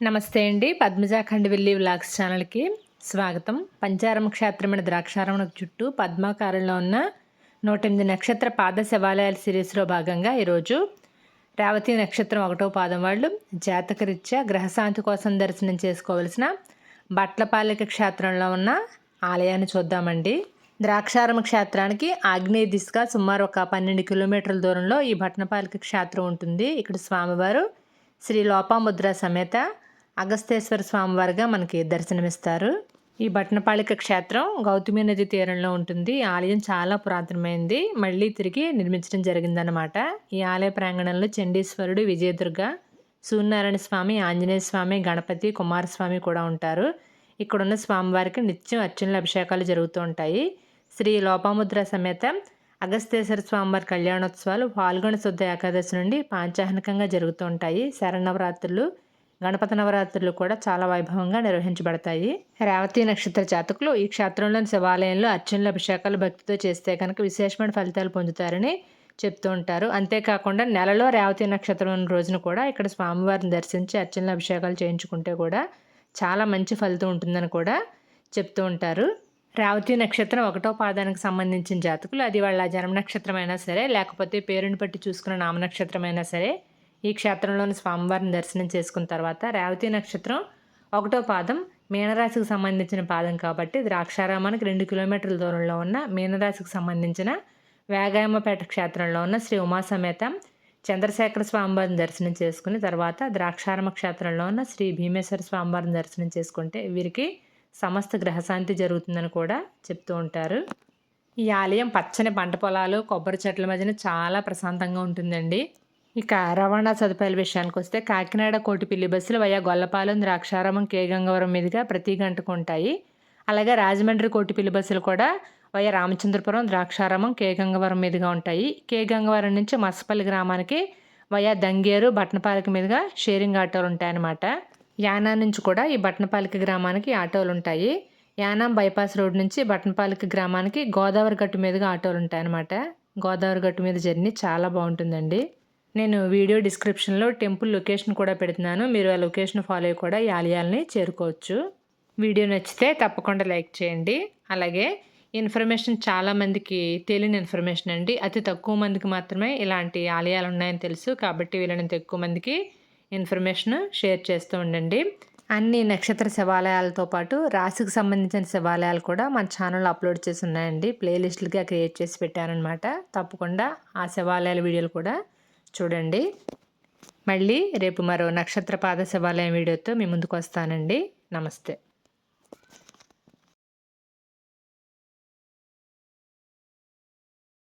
నమస్తే అండి. పద్మజాఖండ్ వెళ్ళి వ్లాగ్స్ ఛానల్కి స్వాగతం. పంచారమ క్షేత్రమైన ద్రాక్షారమణ చుట్టూ పద్మాకారంలో ఉన్న నూట ఎనిమిది నక్షత్ర పాద శివాలయాల సిరీస్లో భాగంగా ఈరోజు రేవతి నక్షత్రం ఒకటో పాదం వాళ్ళు జాతకరీత్యా గ్రహశాంతి కోసం దర్శనం చేసుకోవలసిన బట్లపాలిక క్షేత్రంలో ఉన్న ఆలయాన్ని చూద్దామండి. ద్రాక్షారమ క్షేత్రానికి ఆగ్నేయ దిశగా సుమారు ఒక పన్నెండు కిలోమీటర్ల దూరంలో ఈ భట్నపాలిక క్షేత్రం ఉంటుంది. ఇక్కడ స్వామివారు శ్రీ లోపాముద్ర సమేత అగస్తేశ్వర స్వామివారిగా మనకి దర్శనమిస్తారు. ఈ భట్నపాళిక క్షేత్రం గౌతమి నది తీరంలో ఉంటుంది. ఆలయం చాలా పురాతనమైంది. మళ్ళీ తిరిగి నిర్మించడం జరిగిందనమాట ఈ ఆలయ ప్రాంగణంలో చండీశ్వరుడు విజయదుర్గ సూర్యనారాయణ స్వామి ఆంజనేయ స్వామి గణపతి కుమారస్వామి కూడా ఉంటారు. ఇక్కడున్న స్వామివారికి నిత్యం అర్చనలు అభిషేకాలు జరుగుతూ ఉంటాయి. శ్రీ లోపాముద్ర సమేత అగస్తేశ్వర స్వామివారి కళ్యాణోత్సవాలు పాల్గొన శుద్ధ ఏకాదశి నుండి పాంచాహనికంగా జరుగుతూ ఉంటాయి. శరణవరాత్రులు గణపతి నవరాత్రులు కూడా చాలా వైభవంగా నిర్వహించబడతాయి. రేవతి నక్షత్ర జాతకులు ఈ క్షేత్రంలోని శివాలయంలో అర్చనల అభిషేకాలు భక్తితో చేస్తే కనుక విశేషమైన ఫలితాలు పొందుతారని చెప్తూ ఉంటారు. అంతేకాకుండా నెలలో రేవతి నక్షత్రం రోజున కూడా ఇక్కడ స్వామివారిని దర్శించి అర్చనల అభిషేకాలు చేయించుకుంటే కూడా చాలా మంచి ఫలితం ఉంటుందని కూడా చెప్తూ ఉంటారు. రేవతి నక్షత్రం ఒకటో పాదానికి సంబంధించిన జాతకులు. అది వాళ్ళ జన్మ నక్షత్రమైనా సరే లేకపోతే పేరుని బట్టి చూసుకున్న నామనక్షత్రమైనా సరే ఈ క్షేత్రంలోని స్వామివారిని దర్శనం చేసుకున్న తర్వాత రేవతి నక్షత్రం ఒకటో పాదం మీనరాశికి సంబంధించిన పాదం కాబట్టి ద్రాక్షారామానికి రెండు కిలోమీటర్ల దూరంలో ఉన్న మీనరాశికి సంబంధించిన వేగాయమ్మపేట క్షేత్రంలో ఉన్న శ్రీ ఉమాసమేత చంద్రశేఖర స్వామివారిని దర్శనం చేసుకుని తర్వాత ద్రాక్షారామ క్షేత్రంలో ఉన్న శ్రీ భీమేశ్వర స్వామివారిని దర్శనం చేసుకుంటే వీరికి సమస్త గ్రహశాంతి జరుగుతుందని కూడా చెప్తూ ఉంటారు. ఈ ఆలయం పచ్చని పంట పొలాలు కొబ్బరి చెట్ల మధ్యన చాలా ప్రశాంతంగా ఉంటుందండి. ఇక రవాణా సదుపాయాల విషయానికి వస్తే కాకినాడ కోటిపిల్లి బస్సులు వయా గొల్లపాలెం ద్రాక్షారామం కే గంగవరం మీదుగా ప్రతి గంటకు ఉంటాయి. అలాగే రాజమండ్రి కోటిపిల్లి బస్సులు కూడా వయా రామచంద్రపురం ద్రాక్షారామం కే గంగవరం మీదుగా ఉంటాయి. కే గంగవరం నుంచి మసపల్లి గ్రామానికి వయా దంగేరు బట్నపాలక మీదుగా షేరింగ్ ఆటోలు ఉంటాయన్నమాట. యానా నుంచి కూడా ఈ బట్నపాలిక గ్రామానికి ఆటోలు ఉంటాయి. యానాం బైపాస్ రోడ్ నుంచి బట్నపాలిక గ్రామానికి గోదావరి గట్టు మీదుగా ఆటోలు ఉంటాయన్నమాట. గోదావరి గట్టు మీద జర్నీ చాలా బాగుంటుందండి. నేను వీడియో డిస్క్రిప్షన్లో టెంపుల్ లొకేషన్ కూడా పెడుతున్నాను. మీరు ఆ లొకేషన్ ఫాలో అయ్యి కూడా ఈ ఆలయాల్ని చేరుకోవచ్చు. వీడియో నచ్చితే తప్పకుండా లైక్ చేయండి. అలాగే ఇన్ఫర్మేషన్ చాలామందికి తెలియని ఇన్ఫర్మేషన్ అండి. అతి తక్కువ మందికి మాత్రమే ఇలాంటి ఆలయాలు ఉన్నాయని తెలుసు. కాబట్టి వీళ్ళని ఎక్కువ మందికి ఇన్ఫర్మేషన్ షేర్ చేస్తూ ఉండండి. అన్ని నక్షత్ర శివాలయాలతో పాటు రాశికి సంబంధించిన శివాలయాలు కూడా మన ఛానల్లో అప్లోడ్ చేసి ఉన్నాయండి. ప్లేలిస్టులుగా క్రియేట్ చేసి పెట్టారనమాట తప్పకుండా ఆ శివాలయాల వీడియోలు కూడా చూడండి. మళ్ళీ రేపు మరో నక్షత్ర పాద శివాలయం వీడియోతో మీ ముందుకు వస్తానండి. నమస్తే.